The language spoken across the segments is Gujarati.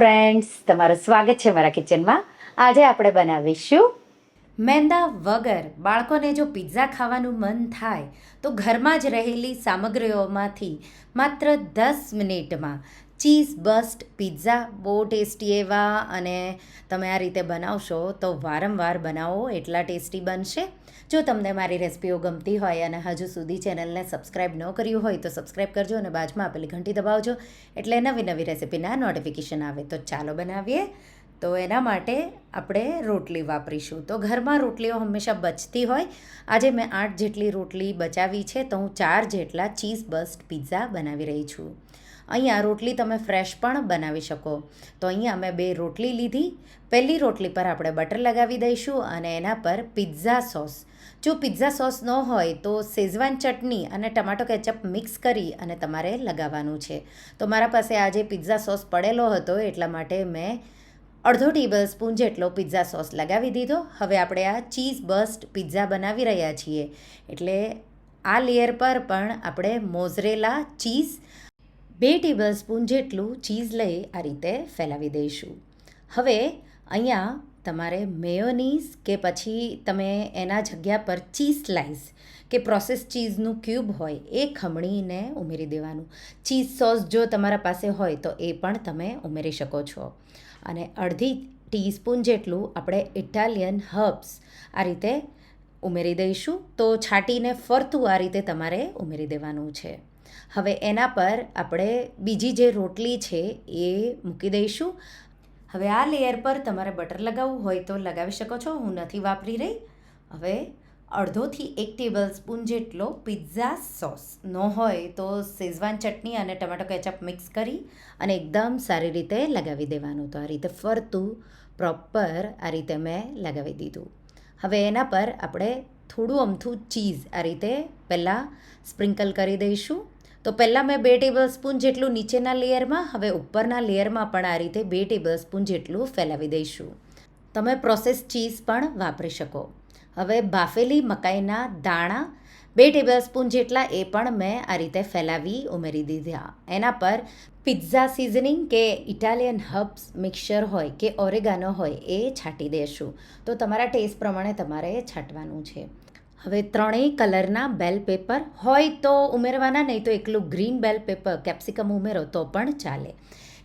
ફ્રેન્ડ્સ તમારું સ્વાગત છે મારા કિચનમાં આજે આપણે બનાવીશું મેંદા વગર બાળકોને જો પિઝા ખાવાનું મન થાય, તો ઘરમાં જ રહેલી સામગ્રીઓમાંથી માત્ર દસ મિનિટમાં ચીઝ બસ્ટ, પિઝા બહુ ટેસ્ટી એવા અને તમે આ રીતે બનાવશો તો વારંવાર બનાવો, એટલા ટેસ્ટી બનશે. જો તમને મારી રેસિપીઓ ગમતી હોય અને હજુ સુધી ચેનલને સબસ્ક્રાઈબ ન કર્યું હોય તો સબસ્ક્રાઈબ કરજો અને બાજુમાં આપેલી ઘંટી દબાવજો એટલે નવી નવી રેસિપીના નોટિફિકેશન આવે. તો ચાલો બનાવીએ. તો એના માટે આપણે રોટલી વાપરીશું. તો ઘરમાં રોટલીઓ હંમેશા બચતી હોય. આજે મેં આઠ જેટલી રોટલી બચાવી છે તો હું ચાર જેટલા ચીઝ બસ્ટ પિઝા બનાવી રહી છું. અહીંયા રોટલી તમે ફ્રેશ પણ બનાવી શકો. તો અહીંયા મેં બે રોટલી લીધી. પહેલી રોટલી પર આપણે બટર લગાવી દઈશું અને એના પર પિઝા સોસ જો પિઝા સોસ ન હોય તો શેઝવાન ચટણી અને ટમાટો કેચઅપ મિક્સ કરી અને તમારે લગાવવાનું છે. તો મારા પાસે આજે પિઝા સોસ પડેલો હતો એટલા માટે મેં અડધો ટેબલ સ્પૂન જેટલો પિઝા સોસ લગાવી દીધો. હવે આપણે આ ચીઝ બસ્ટ પિઝા બનાવી રહ્યા છીએ. એટલે આ લેયર પર પણ આપણે મોઝરેલા ચીઝ બે ટેબલ સ્પૂન જેટલું ચીઝ લઈ આ રીતે ફેલાવી દઈશું. હવે અહીંયા તમારે મેયોનીઝ કે પછી તમે એના જગ્યા પર ચીઝ સ્લાઇસ કે પ્રોસેસ ચીઝનું ક્યુબ હોય એ ખમણીને ઉમેરી દેવાનું. ચીઝ સોસ જો તમારા પાસે હોય તો એ પણ તમે ઉમેરી શકો છો. અને અડધી ટીસ્પૂન જેટલું આપણે ઇટાલિયન હર્બ્સ આ રીતે ઉમેરી દઈશું. તો છાંટીને ફરતું આ રીતે તમારે ઉમેરી દેવાનું છે. હવે એના પર આપણે બીજી જે રોટલી છે એ મૂકી દઈશું. હવે આ લેયર પર તમારે બટર લગાવવું હોય તો લગાવી શકો છો, હું નથી વાપરી રહી. હવે અડધોથી એક ટેબલ સ્પૂન જેટલો પિઝા સોસ ન હોય તો શેઝવાન ચટણી અને ટમેટો કેચઅપ મિક્સ કરી અને એકદમ સારી રીતે લગાવી દેવાનું. તો આ રીતે ફરતું પ્રોપર આ રીતે મેં લગાવી દીધું. હવે એના પર આપણે થોડું અમથું ચીઝ આ રીતે પહેલાં સ્પ્રિંકલ કરી દઈશું. તો પહેલાં મેં બે ટેબલ સ્પૂન જેટલું નીચેના લેયરમાં, હવે ઉપરના લેયરમાં પણ આ રીતે બે ટેબલ સ્પૂન જેટલું ફેલાવી દઈશું. તમે પ્રોસેસ ચીઝ પણ વાપરી શકો. હવે બાફેલી મકાઈના દાણા, બે ટેબલસ્પૂન જેટલા એ પણ મેં આ રીતે ફેલાવી ઉમેરી દીધા. એના પર પિઝા સિઝનિંગ કે ઇટાલિયન હબ્સ મિક્સર હોય કે ઓરેગાનો હોય એ છાંટી દેશું. તો તમારા ટેસ્ટ પ્રમાણે તમારે છાંટવાનું છે. હવે ત્રણેય કલરના બેલ પેપર હોય તો ઉમેરવાના, નહીં તો એકલું ગ્રીન બેલ પેપર, કેપ્સિકમ ઉમેરો તો પણ ચાલે.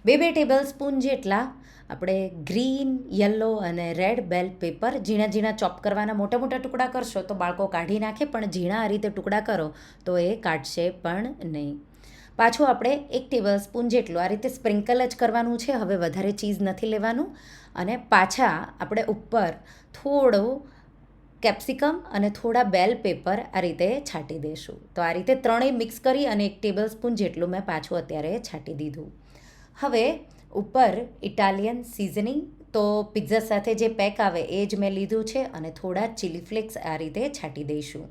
બે બે ટેબલ સ્પૂન જેટલા આપણે ગ્રીન, યલો અને રેડ બેલ પેપર ઝીણા ઝીણા ચોપ કરવાના મોટા મોટા ટુકડા કરશો તો બાળકો કાઢી નાખે, પણ ઝીણા આ રીતે ટુકડા કરો તો એ કાઢશે પણ નહીં. પાછું આપણે એક ટેબલ સ્પૂન જેટલું, આ રીતે સ્પ્રિંકલ જ કરવાનું છે, હવે વધારે ચીઝ નથી લેવાનું. અને પાછા આપણે ઉપર થોડો કેપ્સિકમ અને થોડા બેલ પેપર આ રીતે છાંટી દઈશું. તો આ રીતે ત્રણેય મિક્સ કરી અને એક ટેબલ સ્પૂન જેટલું મેં પાછું અત્યારે છાંટી દીધું. હવે ઉપર ઇટાલિયન સિઝનિંગ, તો પિઝા સાથે જે પેક આવે એ જ મેં લીધું છે અને થોડા ચીલી ફ્લેક્સ આ રીતે છાંટી દઈશું.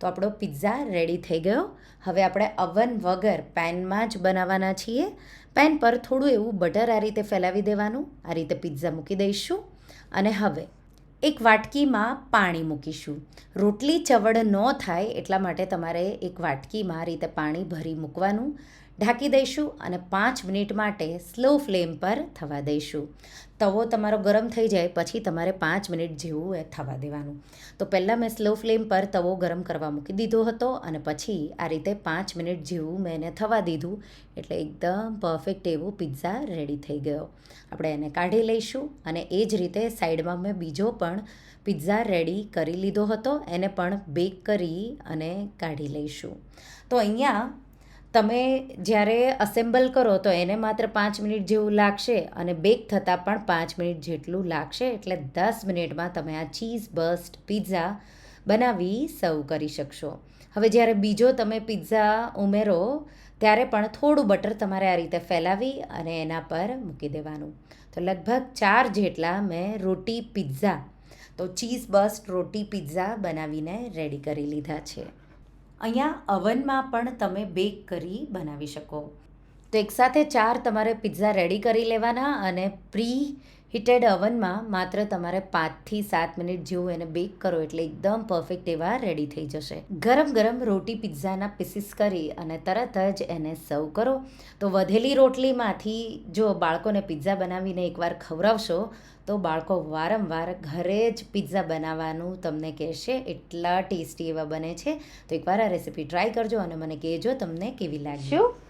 તો આપણો પિઝા રેડી થઈ ગયો. હવે આપણે અવન વગર પેનમાં જ બનાવવાના છીએ. પેન પર થોડું એવું બટર આ રીતે ફેલાવી દેવાનું. આ રીતે પિઝા મૂકી દઈશું. અને હવે એક વાટકીમાં પાણી મૂકીશું. રોટલી ચવડ ન થાય એટલા માટે તમારે એક વાટકીમાં રીતે પાણી ભરી મૂકવાનું. ઢાંકી દઈશું અને પાંચ મિનિટ માટે સ્લો ફ્લેમ પર થવા દઈશું. તવો તમારો ગરમ થઈ જાય, પછી તમારે પાંચ મિનિટ જેવું એ થવા દેવાનું. તો પહેલાં મેં સ્લો ફ્લેમ પર તવો ગરમ કરવા મૂકી દીધો હતો અને પછી આ રીતે પાંચ મિનિટ જેવું મેં એને થવા દીધું, એટલે એકદમ પરફેક્ટ એવું પિઝા રેડી થઈ ગયો. આપણે એને કાઢી લઈશું અને એ જ રીતે સાઈડમાં મેં બીજો પણ પિઝા રેડી કરી લીધો હતો, એને પણ બેક કરી અને કાઢી લઈશું. તો અહીંયા તમે જ્યારે અસેમ્બલ કરો તો એને માત્ર પાંચ મિનિટ જેવું લાગશે અને બેક થતાં પણ પાંચ મિનિટ જેટલું લાગશે એટલે દસ મિનિટમાં તમે આ ચીઝ બસ્ટ પિઝા બનાવી સર્વ કરી શકશો. હવે જ્યારે બીજો તમે પિઝા ઉમેરો, ત્યારે પણ થોડું બટર તમારે આ રીતે ફેલાવી અને એના પર મૂકી દેવાનું. તો લગભગ ચાર જેટલા મેં રોટી પિઝા તો ચીઝ બસ્ટ રોટી પિઝા બનાવીને રેડી કરી લીધા છે. અહીંયા અવનમાં પણ તમે બેક કરી બનાવી શકો. તો એકસાથે ચાર તમારે પિઝા રેડી કરી લેવાના અને પ્રી હીટેડ અવનમાં માત્ર તમારે પાંચથી સાત મિનિટ જેવું એને બેક કરો એટલે એકદમ પરફેક્ટ એવા રેડી થઈ જશે. ગરમ ગરમ રોટી પિઝાના પીસીસ કરી અને તરત જ એને સર્વ કરો. તો વધેલી રોટલીમાંથી જો બાળકોને પિઝા બનાવીને એકવાર ખવડાવશો, તો બાળકો વારંવાર ઘરે જ પિઝા બનાવવાનું તમને કહેશે. એટલા ટેસ્ટી એવા બને છે. તો એકવાર આ રેસીપી ટ્રાય કરજો અને મને કહેજો તમને કેવી લાગી. શું?